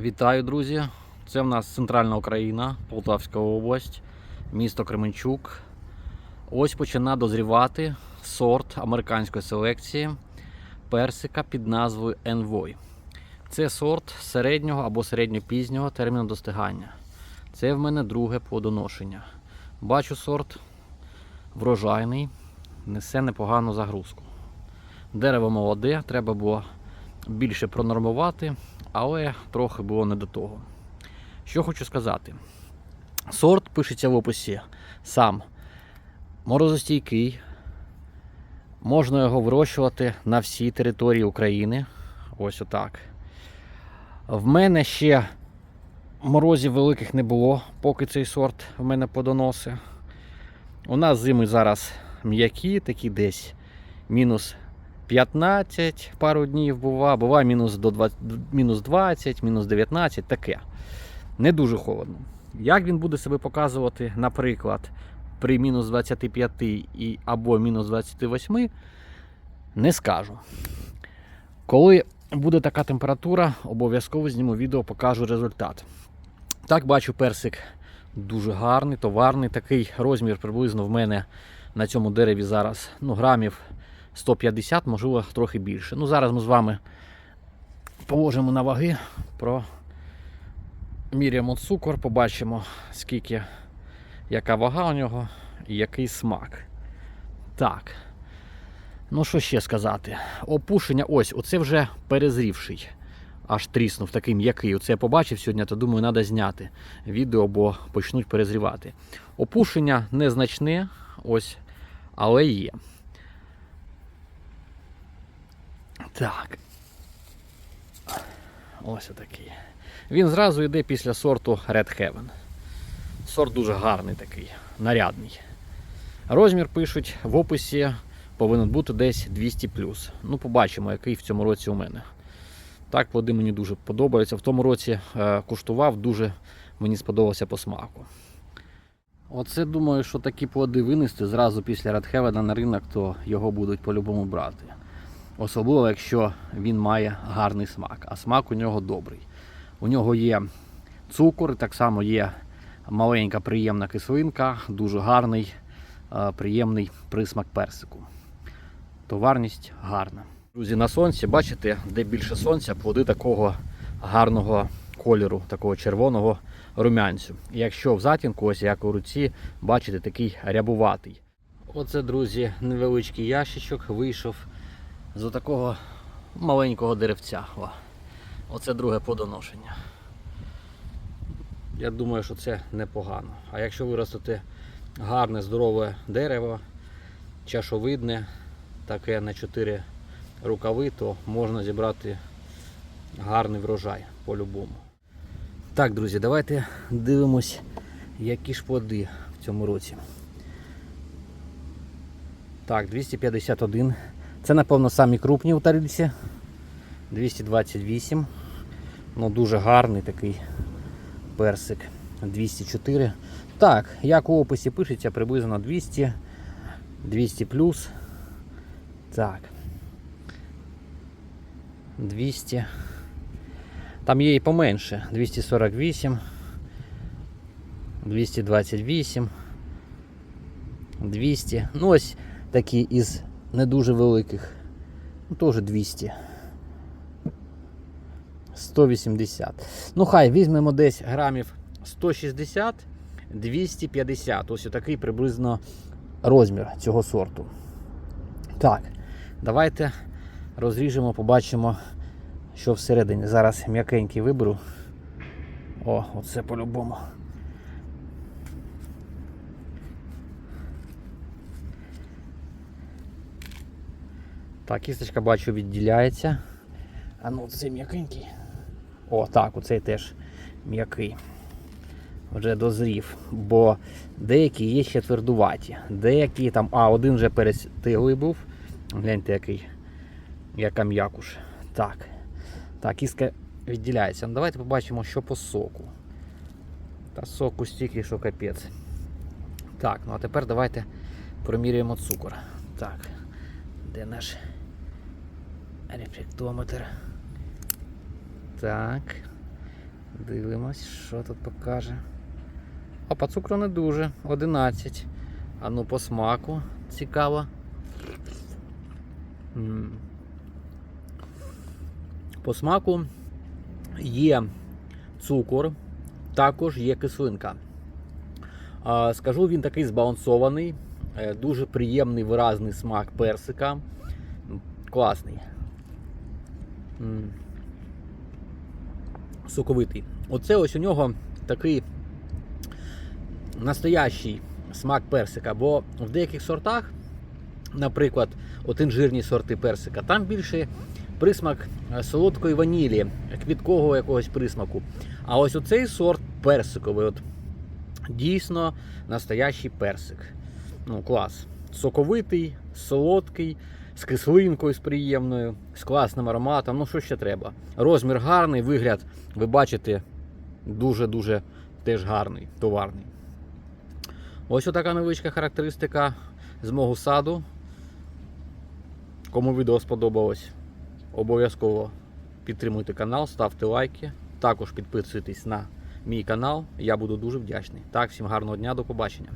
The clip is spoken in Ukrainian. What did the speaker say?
Вітаю, друзі! Це в нас центральна Україна, Полтавська область, місто Кременчук. Ось починає дозрівати сорт американської селекції персика під назвою Envoy. Це сорт середнього або середньопізнього терміну достигання. Це в мене друге плодоношення. Бачу сорт врожайний, несе непогану загрузку. Дерево молоде, треба було більше пронормувати, але трохи було не до того. Що хочу сказати. Сорт пишеться в описі сам морозостійкий. Можна його вирощувати на всій території України. Ось отак. В мене ще морозів великих не було, поки цей сорт в мене подоноси. У нас зими зараз м'які, такі десь мінус 15 пару днів бува, буває мінус до 20, мінус 20, мінус 19, таке. Не дуже холодно. Як він буде себе показувати, наприклад, при мінус 25 і, або мінус 28, не скажу. Коли буде така температура, обов'язково зніму відео, покажу результат. Так, бачу, персик дуже гарний, товарний. Такий розмір приблизно в мене на цьому дереві зараз ну, грамів 150, можливо, трохи більше. Ну, зараз ми з вами положимо на ваги, проміряємо цукор, побачимо, скільки, яка вага у нього і який смак. Так. Ну, що ще сказати? Опушення, ось, оце вже перезрівший. Аж тріснув такий м'який. Оце я побачив сьогодні, то думаю, треба зняти відео, бо почнуть перезрівати. Опушення незначне, ось, але є. Так. Ось отакий. Він зразу йде після сорту Red Heaven. Сорт дуже гарний такий, нарядний. Розмір пишуть в описі повинен бути десь 200 Ну, побачимо, який в цьому році у мене. Так, плоди мені дуже подобаються. В тому році е, куштував, дуже мені сподобався по смаку. Оце думаю, що такі плоди винести зразу після Редхевена на ринок, то його будуть по-любому брати. Особливо, якщо він має гарний смак, а смак у нього добрий. У нього є цукор, так само є маленька приємна кислинка, дуже гарний, е, приємний присмак персику. Товарність гарна. Друзі, на сонці, бачите, де більше сонця, плоди такого гарного кольору, такого червоного румянцю. І якщо в затінку, ось як у руці, бачите, такий рябуватий. Оце, друзі, невеличкий ящичок вийшов з такого маленького деревця. О, Оце друге плодоношення. Я думаю, що це непогано. А якщо виростити гарне, здорове дерево, чашовидне, таке на 4 рукави, то можна зібрати гарний врожай по-любому. Так, друзі, давайте дивимось, які ж плоди в цьому році. Так, 251. Це, напевно, самі крупні у тарілці. 228. Ну, дуже гарний такий персик. 204. Так, як у описі пишеться, приблизно 200, 200 плюс. Так. 200. Там є і поменше. 248, 228, 200. Ну ось такі із не дуже великих. Ну теж 200. 180. Ну хай візьмемо десь грамів 160, 250. Ось такий приблизно розмір цього сорту. Так, давайте розріжемо, побачимо, що всередині. Зараз м'якенький виберу. О, оце по-любому. Так, кісточка бачу відділяється. А ну цей м'якенький. О, так, оцей теж м'який. Вже дозрів. Бо деякі є ще твердуваті. Деякі там. А, один вже перестиглий був. Гляньте, який. Яка м'якуш. Так. Так, кістка відділяється. Ну, давайте побачимо, що по соку. Та соку стільки, що капець. Так, ну а тепер давайте проміряємо цукор. Так. Де наш рефлектометр? Так. Дивимось, що тут покаже. А по цукру не дуже. 11. А ну по смаку цікаво. По смаку є цукор, також є кислинка. Скажу, він такий збалансований, е, дуже приємний виразний смак персика. Класний. Соковитий. Оце ось у нього такий настоящий смак персика, бо в деяких сортах, наприклад, от інжирні сорти персика, там більше присмак е, солодкої ванілі, квіткового якогось присмаку. А ось оцей сорт персиковий, от дійсно настоящий персик. Ну, клас. Соковитий, солодкий, з кислинкою з приємною, з класним ароматом. Ну, що ще треба? Розмір гарний, вигляд, ви бачите, дуже-дуже теж гарний, товарний. Ось така невеличка характеристика з мого саду. Кому відео сподобалось, обов'язково підтримуйте канал, ставте лайки. Також підписуйтесь на мій канал. Я буду дуже вдячний. Так, всім гарного дня, до побачення.